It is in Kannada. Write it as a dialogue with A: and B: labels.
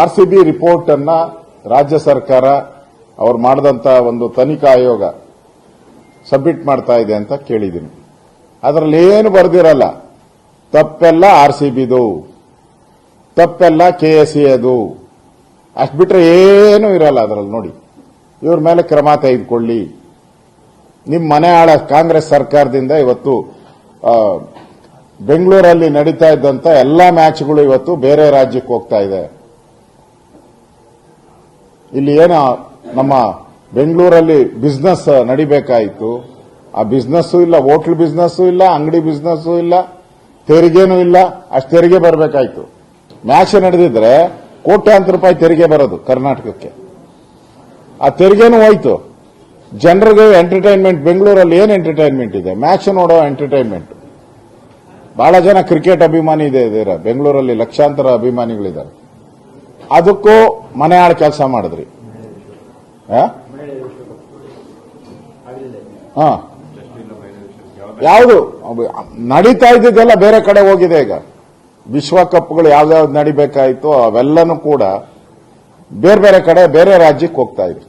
A: ಆರ್ ಸಿ ಬಿ ರಿಪೋರ್ಟ್ ಅನ್ನ ರಾಜ್ಯ ಸರ್ಕಾರ ಅವ್ರು ಮಾಡಿದಂತ ಒಂದು ತನಿಖಾ ಆಯೋಗ ಸಬ್ಮಿಟ್ ಮಾಡ್ತಾ ಇದೆ ಅಂತ ಕೇಳಿದ್ದೀನಿ. ಅದರಲ್ಲಿ ಏನು ಬರೆದಿರಲ್ಲ. ತಪ್ಪೆಲ್ಲ ಆರ್ ಸಿ ಬಿದು ತಪ್ಪೆಲ್ಲ ಕೆ ಎಸ್ ಎದು ಅಷ್ಟು ಬಿಟ್ರೆ ಏನೂ ಇರಲ್ಲ ಅದರಲ್ಲಿ ನೋಡಿ. ಇವ್ರ ಮೇಲೆ ಕ್ರಮ ತೆಗೆದುಕೊಳ್ಳಿ. ನಿಮ್ಮ ಮನೆ ಆಳ ಕಾಂಗ್ರೆಸ್ ಸರ್ಕಾರದಿಂದ ಇವತ್ತು ಬೆಂಗಳೂರಲ್ಲಿ ನಡೀತಾ ಇದ್ದಂತ ಎಲ್ಲಾ ಮ್ಯಾಚ್ಗಳು ಇವತ್ತು ಬೇರೆ ರಾಜ್ಯಕ್ಕೆ ಹೋಗ್ತಾ ಇದೆ. ಇಲ್ಲಿ ಏನೋ ನಮ್ಮ ಬೆಂಗಳೂರಲ್ಲಿ ಬಿಸ್ನೆಸ್ ನಡಿಬೇಕಾಯಿತು. ಆ ಬಿಸ್ನೆಸ್ಸು ಇಲ್ಲ ಹೋಟ್ಲ್ ಬಿಸ್ನೆಸ್ಸು ಇಲ್ಲ, ಅಂಗಡಿ ಬಿಸ್ನೆಸ್ಸು ಇಲ್ಲ, ತೆರಿಗೆನೂ ಇಲ್ಲ, ಅಷ್ಟು ತೆರಿಗೆ ಬರಬೇಕಾಯ್ತು. ಮ್ಯಾಚ್ ನಡೆದಿದ್ರೆ ಕೋಟ್ಯಾಂತರ ರೂಪಾಯಿ ತೆರಿಗೆ ಬರೋದು ಕರ್ನಾಟಕಕ್ಕೆ. ಆ ತೆರಿಗೆನೂ ಹೋಯ್ತು. ಜನರಿಗೆ ಎಂಟರ್ಟೈನ್ಮೆಂಟ್ ಬೆಂಗಳೂರಲ್ಲಿ ಏನು ಎಂಟರ್ಟೈನ್ಮೆಂಟ್ ಇದೆ? ಮ್ಯಾಚ್ ನೋಡೋ ಎಂಟರ್ಟೈನ್ಮೆಂಟ್ ಬಹಳ ಜನ ಕ್ರಿಕೆಟ್ ಅಭಿಮಾನಿ ಇದೆ ಇದರ ಬೆಂಗಳೂರಲ್ಲಿ ಲಕ್ಷಾಂತರ ಅಭಿಮಾನಿಗಳಿದ್ದಾರೆ. ಅದಕ್ಕೂ ಮನೆ ಆಳ ಕೆಲಸ ಮಾಡಿದ್ರಿ? ಹಾ? ಯಾವುದು? ನಡೀತಾ ಇದ್ದಿದ್ದೆಲ್ಲ ಬೇರೆ ಕಡೆ ಹೋಗಿದೆ ಈಗ. ವಿಶ್ವಕಪ್ಗಳು ಯಾವ್ದಾವ್ದು ನಡಿಬೇಕಾಯ್ತು ಅವೆಲ್ಲನೂ ಕೂಡ ಬೇರೆ ಬೇರೆ ಕಡೆ, ಬೇರೆ ರಾಜ್ಯಕ್ಕೆ ಹೋಗ್ತಾ ಇದೆ